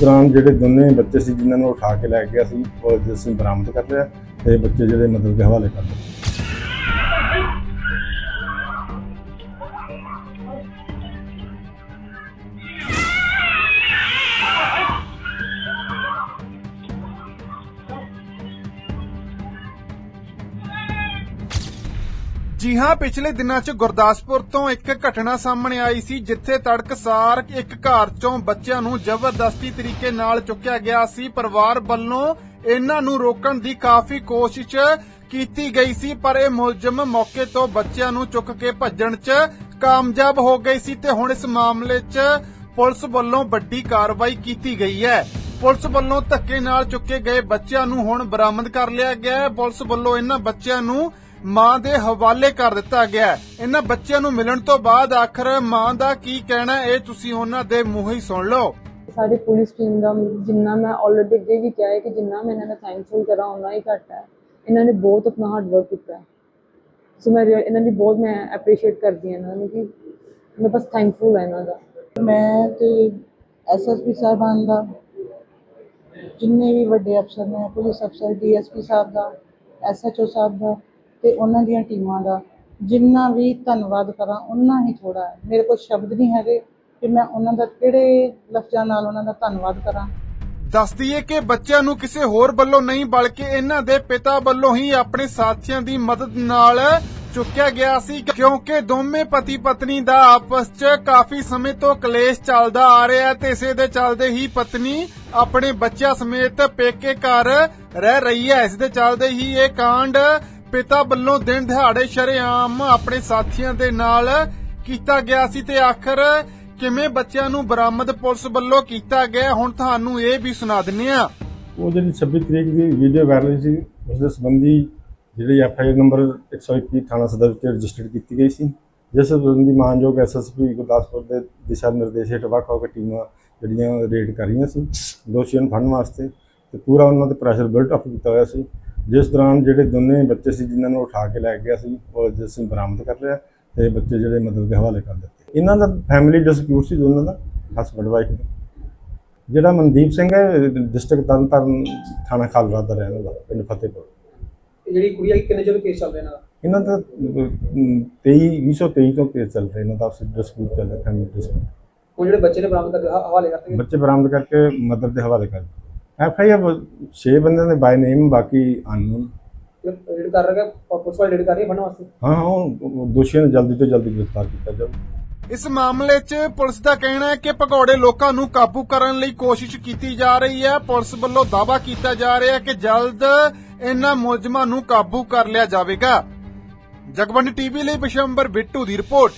ਦੌਰਾਨ ਜਿਹੜੇ ਦੋਨੇ ਬੱਚੇ ਸੀ, ਜਿਨ੍ਹਾਂ ਨੂੰ ਉਠਾ ਕੇ ਲੈ ਗਿਆ ਸੀ, ਉਹ ਅਸੀਂ ਬਰਾਮਦ ਕਰ ਲਿਆ, ਤੇ ਬੱਚੇ ਜਿਹੜੇ ਮਤਲਬ ਕਿ ਹਵਾਲੇ ਕਰ ਦਿੱਤੇ। ਜੀ ਹਾਂ, ਪਿਛਲੇ ਦਿਨਾਂ 'ਚ ਗੁਰਦਾਸਪੁਰ ਤੋਂ ਇੱਕ ਘਟਨਾ ਸਾਹਮਣੇ ਆਈ ਸੀ, ਜਿੱਥੇ ਤੜਕਸਾਰ ਇੱਕ ਘਰ 'ਚੋਂ ਬੱਚਿਆਂ ਨੂੰ ਜ਼ਬਰਦਸਤੀ ਤਰੀਕੇ ਨਾਲ ਚੁੱਕਿਆ ਗਿਆ ਸੀ। ਪਰਿਵਾਰ ਵੱਲੋਂ ਇਹਨਾਂ ਨੂੰ ਰੋਕਣ ਦੀ ਕਾਫੀ ਕੋਸ਼ਿਸ਼ ਕੀਤੀ ਗਈ ਸੀ, ਪਰ ਇਹ ਮੁਲਜ਼ਮ ਮੌਕੇ ਤੋਂ ਬੱਚਿਆਂ ਨੂੰ ਚੁੱਕ ਕੇ ਭੱਜਣ 'ਚ ਕਾਮਯਾਬ ਹੋ ਗਈ ਸੀ ਤੇ ਹੁਣ ਇਸ ਮਾਮਲੇ 'ਚ ਪੁਲਿਸ ਵੱਲੋਂ ਵੱਡੀ ਕਾਰਵਾਈ ਕੀਤੀ ਗਈ ਹੈ। ਪੁਲਿਸ ਵੱਲੋਂ ਧੱਕੇ ਨਾਲ ਚੁੱਕੇ ਗਏ ਬੱਚਿਆਂ ਨੂੰ ਹੁਣ ਬਰਾਮਦ ਕਰ ਲਿਆ ਗਿਆ ਹੈ। ਪੁਲਿਸ ਵੱਲੋਂ ਇਹਨਾਂ ਬੱਚਿਆਂ ਨੂੰ ਮਾਂ ਦੇ ਹਵਾਲੇ ਕਰ ਦਿੱਤਾ ਗਿਆ ਹੈ। ਇਹਨਾਂ ਬੱਚਿਆਂ ਨੂੰ ਮਿਲਣ ਤੋਂ ਬਾਅਦ ਆਖਰ ਮਾਂ ਦਾ ਕੀ ਕਹਿਣਾ ਇਹ ਤੁਸੀਂ ਉਹਨਾਂ ਦੇ ਮੂੰਹ ਹੀ ਸੁਣ ਲਓ। ਸਾਡੀ ਪੁਲਿਸ ਟੀਮ ਦਾ ਜਿੰਨਾ ਮੈਂ ਆਲਰੇਡੀ ਅੱਗੇ ਵੀ ਕਿਹਾ ਹੈ ਕਿ ਜਿੰਨਾ ਮੈਂ ਇਹਨਾਂ ਦਾ ਥੈਂਕਫੁਲ ਕਰਾਂ ਉਹਨਾਂ ਹੀ ਘੱਟ ਹੈ। ਇਹਨਾਂ ਨੇ ਬਹੁਤ ਆਪਣਾ ਹਾਰਡ ਵਰਕ ਕੀਤਾ ਹੈ। ਸੋ ਮੈਂ ਇਹਨਾਂ ਦੀ ਬਹੁਤ ਮੈਂ ਐਪਰੀਸ਼ੀਏਟ ਕਰਦੀ ਹਾਂ ਇਹਨਾਂ ਨੂੰ ਕਿ ਮੈਂ ਬਸ ਥੈਂਕਫੁਲ ਹਾਂ ਇਹਨਾਂ ਦਾ। ਮੈਂ ਤੇ ਐਸਐਸਪੀ ਸਾਹਿਬਾਨ ਦਾ ਜਿੰਨੇ ਵੀ ਵੱਡੇ ਅਫਸਰ ਨੇ ਪੁਲਿਸ ਅਫਸਰ ਡੀਐਸਪੀ ਸਾਹਿਬ ਦਾ ਐਸਐਚਓ ਸਾਹਿਬ ਦਾ ਤੇ ਉਹਨਾਂ ਦੀਆਂ ਟੀਮਾਂ ਦਾ ਜਿੰਨਾ ਵੀ ਧੰਨਵਾਦ ਕਰਾਂ ਉਹਨਾਂ ਹੀ ਥੋੜਾ ਹੈ। ਮੇਰੇ ਕੋਲ ਸ਼ਬਦ ਨਹੀਂ ਹੈਗੇ ਕਿ ਮੈਂ ਉਹਨਾਂ ਦਾ ਕਿਹੜੇ ਲਫ਼ਜ਼ਾਂ ਨਾਲ ਉਹਨਾਂ ਦਾ ਧੰਨਵਾਦ ਕਰਾਂ। ਦੱਸ ਦਈਏ ਕਿ ਬੱਚਿਆਂ ਨੂੰ ਕਿਸੇ ਹੋਰ ਵੱਲੋਂ ਨਹੀਂ, ਬਲਕਿ ਇਹਨਾਂ ਦੇ ਪਿਤਾ ਵੱਲੋਂ ਹੀ ਆਪਣੇ ਸਾਥੀਆਂ ਦੀ ਮਦਦ ਨਾਲ ਚੁੱਕਿਆ ਗਿਆ ਸੀ, ਕਿਉਂਕਿ ਦੋਵੇਂ ਪਤੀ ਪਤਨੀ ਦਾ ਆਪਸ 'ਚ ਕਾਫੀ ਸਮੇਂ ਤੋਂ ਕਲੇਸ਼ ਚੱਲਦਾ ਆ ਰਿਹਾ ਤੇ ਇਸੇ ਦੇ ਚੱਲਦੇ ਹੀ ਪਤਨੀ ਆਪਣੇ ਬੱਚਿਆਂ ਸਮੇਤ ਪੇਕੇ ਘਰ ਰਹਿ ਰਹੀ ਹੈ। ਇਸ ਦੇ ਚੱਲਦੇ ਹੀ ਇਹ ਕਾਂਡ ਪਿਤਾ ਵੱਲੋਂ ਦਿਨ ਦਿਹਾੜੇ ਸ਼ਰੇਆਮ ਆਪਣੇ ਸਾਥੀਆਂ ਦੇ ਨਾਲ ਕੀਤਾ ਗਿਆ ਸੀ ਤੇ ਆਖਰ ਕਿਵੇਂ ਬੱਚਿਆਂ ਨੂੰ ਬਰਾਮਦ ਪੁਲਿਸ ਵੱਲੋਂ ਕੀਤਾ ਗਿਆ, ਹੁਣ ਤੁਹਾਨੂੰ ਇਹ ਵੀ ਸੁਣਾ ਦਿੰਨੇ ਆ ਉਹ ਜਿਹੜੀ 26 ਤਰੀਕ ਦੀ ਵੀਡੀਓ ਵਾਇਰਲ ਸੀ ਉਸ ਦੇ ਸੰਬੰਧੀ ਜਿਹੜੀ ਐਫ ਆਈ ਨੰਬਰ 121 ਥਾਣਾ ਸਦਰ ਵਿੱਚ ਰਜਿਸਟਰਡ ਕੀਤੀ ਗਈ ਸੀ। ਜਿਸ ਸੰਬੰਧੀ ਮਾਨਯੋਗ ਐਸਐਸਪੀ ਗੁਰਦਾਸਪੁਰ ਦੇ ਦਿਸ਼ਾ ਨਿਰਦੇਸ਼ ਹੇਠ ਵੱਖ ਵੱਖ ਟੀਮਾਂ ਜਿਹੜੀਆਂ ਰੇਡ ਕਰ ਰਹੀਆਂ ਸੀ, ਦੋਸ਼ੀਆਂ ਨੂੰ ਫੜਨ ਵਾਸਤੇ ਤੇ ਪੂਰਾ ਉਹਨਾਂ ਤੇ ਪ੍ਰੈਸ਼ਰ ਬਿਲਟ ਅਪ ਕੀਤਾ ਹੋਇਆ ਸੀ। ਜਿਸ ਦੌਰਾਨ ਜਿਹੜੇ ਦੋਨੇ ਬੱਚੇ ਸੀ ਜਿਨ੍ਹਾਂ ਨੂੰ ਉਠਾ ਕੇ ਲੈ ਗਿਆ ਸੀ ਉਹ ਅੱਜ ਅਸੀਂ ਬਰਾਮਦ ਕਰ ਲਿਆ ਤੇ ਬੱਚੇ ਜਿਹੜੇ ਮਤਲਬ ਦੇ ਹਵਾਲੇ ਕਰ ਦਿੱਤੇ। ਇਹਨਾਂ ਦਾ ਫੈਮਿਲੀ ਡਿਸਪਿਊਟ ਸੀ ਦੋਨਾਂ ਦਾ ਹਸਬੰਡ ਵਾਈਫ ਦਾ। ਜਿਹੜਾ ਮਨਦੀਪ ਸਿੰਘ ਹੈ ਡਿਸਟ੍ਰਿਕਟ ਤਰਨਤਾਰਨ ਥਾਣਾ ਖਾਲਰਾ ਦਾ ਰਹਿਣ ਵਾਲਾ ਪਿੰਡ ਫਤਿਹਪੁਰ। ਇਹ ਜਿਹੜੀ ਕੁੜੀ ਆ ਕਿੰਨੇ ਚਿਰ ਕੇਸ ਚੱਲ ਰਿਹਾ ਇਹਨਾਂ ਦਾ? ਇਹਨਾਂ ਦਾ 23 2023 ਤੋਂ ਕੇਸ ਚੱਲ ਰਿਹਾ ਇਹਨਾਂ ਦਾ ਆਪਸੀ ਡਿਸਪਿਊਟ ਚੱਲ ਰਿਹਾ ਫੈਮਿਲੀ ਡਿਸਪਿਊਟ ਉਹ ਜਿਹੜੇ ਬੱਚੇ ਨੇ ਬਰਾਮਦ ਕਰਕੇ ਹਵਾਲੇ ਕਰਤੇ ਬੱਚੇ ਬਰਾਮਦ ਕਰਕੇ ਮਦਰ ਦੇ ਹਵਾਲੇ ਕਰ ਐਫ ਆਈ ਆਰ 6 ਬੰਦਿਆਂ ਦੇ ਬਾਈ ਨੇਮ ਬਾਕੀ ਅਨਨੋਨ। ਰੇਡ ਕਰ ਰਿਹਾ ਪੁਲਿਸ ਵਾਲੇ ਰੇਡ ਕਰ ਰਹੀ ਹੈ ਫੜਨ ਵਾਸਤੇ? ਹਾਂ ਹਾਂ ਉਹ ਦੋਸ਼ੀਆਂ ਨੂੰ ਜਲਦੀ ਤੋਂ ਜਲਦੀ ਗ੍ਰਿਫਤਾਰ ਕੀਤਾ ਜਾਵੇ ਇਸ ਮਾਮਲੇ 'ਚ ਪੁਲਿਸ ਦਾ ਕਹਿਣਾ ਹੈ ਕਿ ਭਗੌੜੇ ਲੋਕਾਂ ਨੂੰ ਕਾਬੂ ਕਰਨ ਲਈ ਕੋਸ਼ਿਸ਼ ਕੀਤੀ ਜਾ ਰਹੀ ਹੈ। ਪੁਲਿਸ ਵੱਲੋਂ ਦਾਅਵਾ ਕੀਤਾ ਜਾ ਰਿਹਾ ਹੈ ਕਿ ਜਲਦ ਇਹਨਾਂ ਮੁਲਜ਼ਮਾਂ ਨੂੰ ਕਾਬੂ ਕਰ ਲਿਆ ਜਾਵੇਗਾ। ਜਗਵੰਡ ਟੀਵੀ ਲਈ ਬਿਸ਼ੰਬਰ ਬਿੱਟੂ ਦੀ ਰਿਪੋਰਟ।